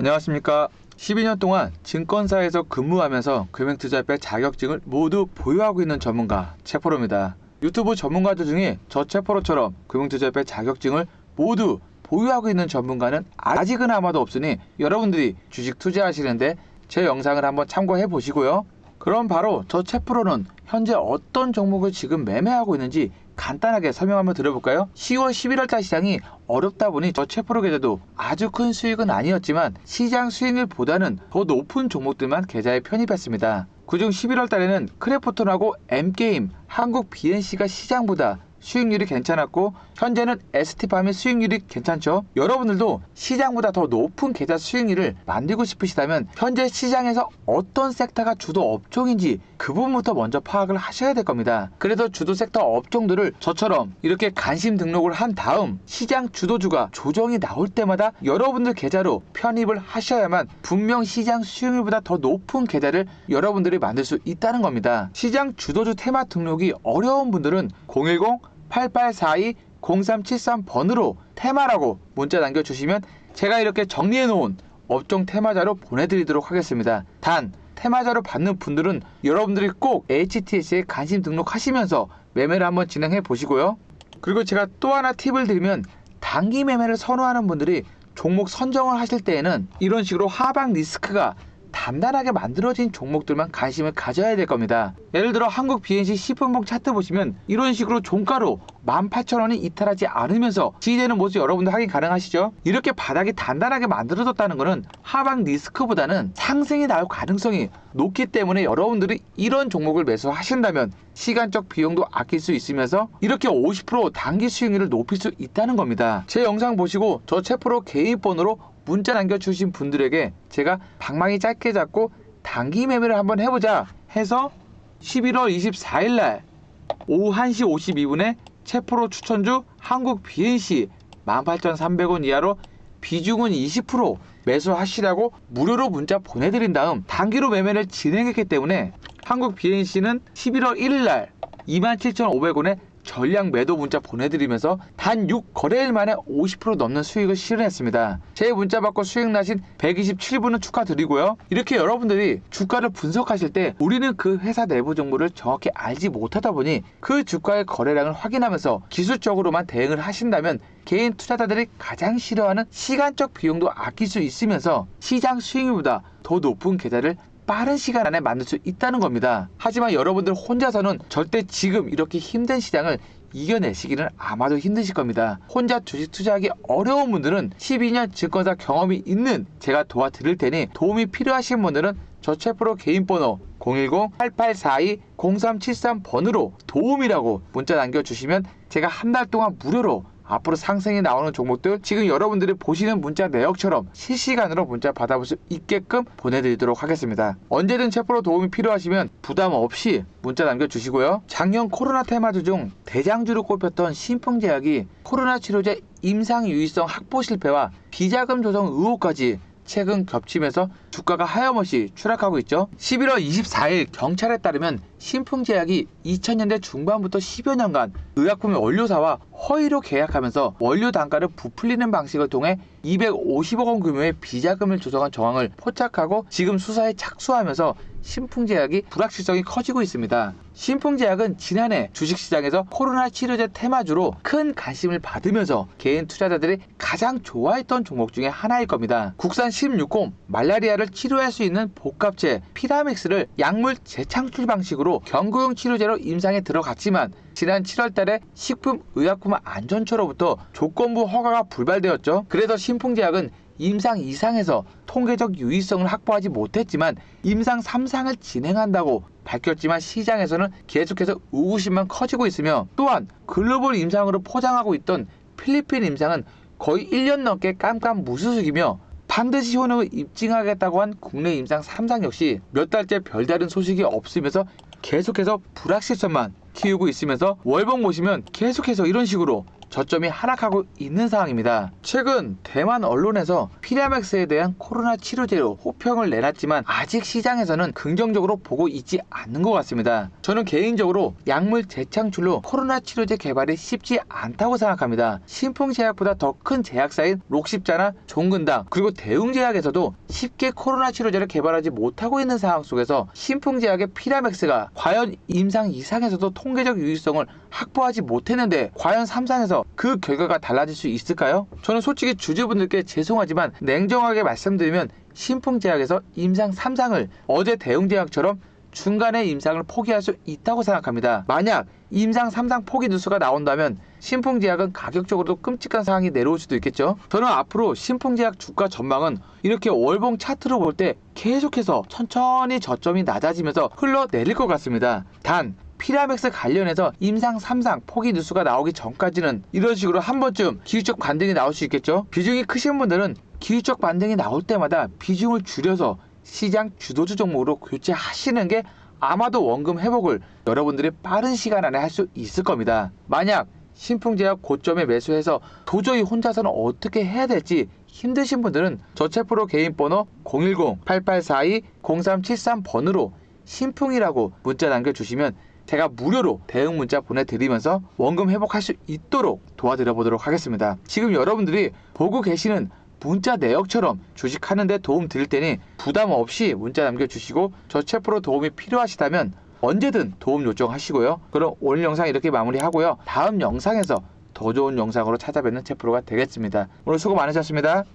안녕하십니까. 12년 동안 증권사에서 근무하면서 금융투자배 자격증을 모두 보유하고 있는 전문가 최포로입니다. 유튜브 전문가들 중에 저 최포로처럼 금융투자배 자격증을 모두 보유하고 있는 전문가는 아직은 아마도 없으니 여러분들이 주식 투자하시는데 제 영상을 한번 참고해 보시고요. 그럼 바로 저 최프로는 현재 어떤 종목을 지금 매매하고 있는지 간단하게 설명 한번 들어볼까요? 10월 11월달 시장이 어렵다 보니 저 최프로 계좌도 아주 큰 수익은 아니었지만 시장 수익률보다는 더 높은 종목들만 계좌에 편입했습니다. 그중 11월 달에는 크래프톤하고 M게임, 한국 BNC가 시장보다 수익률이 괜찮았고 현재는 ST팜의 수익률이 괜찮죠. 여러분들도 시장보다 더 높은 계좌 수익률을 만들고 싶으시다면 현재 시장에서 어떤 섹터가 주도 업종인지 그 부분부터 먼저 파악을 하셔야 될 겁니다. 그래서 주도 섹터 업종들을 저처럼 이렇게 관심 등록을 한 다음 시장 주도주가 조정이 나올 때마다 여러분들 계좌로 편입을 하셔야만 분명 시장 수익률보다 더 높은 계좌를 여러분들이 만들 수 있다는 겁니다. 시장 주도주 테마 등록이 어려운 분들은 010-8842-0373번으로 테마라고 문자 남겨주시면 제가 이렇게 정리해 놓은 업종 테마자로 보내드리도록 하겠습니다. 단 테마자로 받는 분들은 여러분들이 꼭 HTS에 관심 등록하시면서 매매를 한번 진행해 보시고요. 그리고 제가 또 하나 팁을 드리면 단기 매매를 선호하는 분들이 종목 선정을 하실 때에는 이런 식으로 하방 리스크가 단단하게 만들어진 종목들만 관심을 가져야 될 겁니다. 예를 들어 한국 BNC 10분봉 차트 보시면 이런 식으로 종가로 18,000원이 이탈하지 않으면서 지지되는 모습 여러분들 확인 가능하시죠? 이렇게 바닥이 단단하게 만들어졌다는 것은 하방 리스크보다는 상승이 나올 가능성이 높기 때문에 여러분들이 이런 종목을 매수하신다면 시간적 비용도 아낄 수 있으면서 이렇게 50% 단기 수익률을 높일 수 있다는 겁니다. 제 영상 보시고 저 채프로 개인 번호로 문자 남겨주신 분들에게 제가 방망이 짧게 잡고 단기 매매를 한번 해보자 해서 11월 24일 날 오후 1시 52분에 채프로 추천주 한국 BNC 18,300원 이하로 비중은 20% 매수하시라고 무료로 문자 보내드린 다음 단기로 매매를 진행했기 때문에 한국 BNC는 11월 1일 날 27,500원에 전량 매도 문자 보내드리면서 단 6거래일 만에 50% 넘는 수익을 실현했습니다. 제 문자 받고 수익 나신 127분은 축하드리고요. 이렇게 여러분들이 주가를 분석하실 때 우리는 그 회사 내부 정보를 정확히 알지 못하다 보니 그 주가의 거래량을 확인하면서 기술적으로만 대응을 하신다면 개인 투자자들이 가장 싫어하는 시간적 비용도 아낄 수 있으면서 시장 수익률보다 더 높은 계좌를 빠른 시간 안에 만들 수 있다는 겁니다. 하지만 여러분들 혼자서는 절대 지금 이렇게 힘든 시장을 이겨내시기는 아마도 힘드실 겁니다. 혼자 주식 투자하기 어려운 분들은 12년 증권사 경험이 있는 제가 도와드릴 테니 도움이 필요하신 분들은 저 최프로 개인 번호 010-8842-0373번으로 도움이라고 문자 남겨주시면 제가 한 달 동안 무료로 앞으로 상승이 나오는 종목들 지금 여러분들이 보시는 문자 내역처럼 실시간으로 문자 받아볼 수 있게끔 보내드리도록 하겠습니다. 언제든 체포로 도움이 필요하시면 부담 없이 문자 남겨주시고요. 작년 코로나 테마주 중 대장주로 꼽혔던 신풍제약이 코로나 치료제 임상 유의성 확보 실패와 비자금 조성 의혹까지 최근 겹치면서 주가가 하염없이 추락하고 있죠. 11월 24일 경찰에 따르면 신풍제약이 2000년대 중반부터 10여 년간 의약품의 원료사와 허위로 계약하면서 원료 단가를 부풀리는 방식을 통해 250억 원 규모의 비자금을 조성한 정황을 포착하고 지금 수사에 착수하면서 신풍제약이 불확실성이 커지고 있습니다. 신풍제약은 지난해 주식시장에서 코로나 치료제 테마주로 큰 관심을 받으면서 개인 투자자들이 가장 좋아했던 종목 중에 하나일 겁니다. 국산 16공 말라리아 를 치료할 수 있는 복합제 피라믹스를 약물 재창출 방식으로 경구용 치료제로 임상에 들어갔지만 지난 7월 달에 식품의약품안전처로부터 조건부 허가가 불발되었죠. 그래서 신풍제약은 임상 2상에서 통계적 유의성을 확보하지 못했지만 임상 3상을 진행한다고 밝혔지만 시장에서는 계속해서 의구심만 커지고 있으며 또한 글로벌 임상으로 포장하고 있던 필리핀 임상은 거의 1년 넘게 깜깜 무수수이며 반드시 효능을 입증하겠다고 한 국내 임상 3상 역시 몇 달째 별다른 소식이 없으면서 계속해서 불확실성만 키우고 있으면서 월봉 보시면 계속해서 이런 식으로 저점이 하락하고 있는 상황입니다. 최근 대만 언론에서 피라맥스에 대한 코로나 치료제로 호평을 내놨지만 아직 시장에서는 긍정적으로 보고 있지 않는 것 같습니다. 저는 개인적으로 약물 재창출로 코로나 치료제 개발이 쉽지 않다고 생각합니다. 신풍제약보다 더 큰 제약사인 록십자나 종근당 그리고 대웅제약에서도 쉽게 코로나 치료제를 개발하지 못하고 있는 상황 속에서 신풍제약의 피라맥스가 과연 임상 이상에서도 통계적 유의성을 확보하지 못했는데 과연 3상에서 그 결과가 달라질 수 있을까요? 저는 솔직히 주주분들께 죄송하지만 냉정하게 말씀드리면 신풍제약에서 임상 3상을 어제 대웅제약처럼 중간에 임상을 포기할 수 있다고 생각합니다. 만약 임상 3상 포기 뉴스가 나온다면 신풍제약은 가격적으로도 끔찍한 상황이 내려올 수도 있겠죠. 저는 앞으로 신풍제약 주가 전망은 이렇게 월봉 차트로 볼 때 계속해서 천천히 저점이 낮아지면서 흘러내릴 것 같습니다. 단 피라맥스 관련해서 임상 3상 포기 뉴스가 나오기 전까지는 이런 식으로 한 번쯤 기술적 반등이 나올 수 있겠죠. 비중이 크신 분들은 기술적 반등이 나올 때마다 비중을 줄여서 시장 주도주 종목으로 교체하시는 게 아마도 원금 회복을 여러분들이 빠른 시간 안에 할 수 있을 겁니다. 만약 신풍제약 고점에 매수해서 도저히 혼자서는 어떻게 해야 될지 힘드신 분들은 저체프로 개인 번호 010-8842-0373번으로 신풍이라고 문자 남겨주시면 제가 무료로 대응 문자 보내드리면서 원금 회복할 수 있도록 도와드려 보도록 하겠습니다. 지금 여러분들이 보고 계시는 문자 내역처럼 주식하는데 도움 드릴 테니 부담 없이 문자 남겨주시고 저체프로 도움이 필요하시다면 언제든 도움 요청하시고요. 그럼 오늘 영상 이렇게 마무리하고요. 다음 영상에서 더 좋은 영상으로 찾아뵙는 체프로가 되겠습니다. 오늘 수고 많으셨습니다.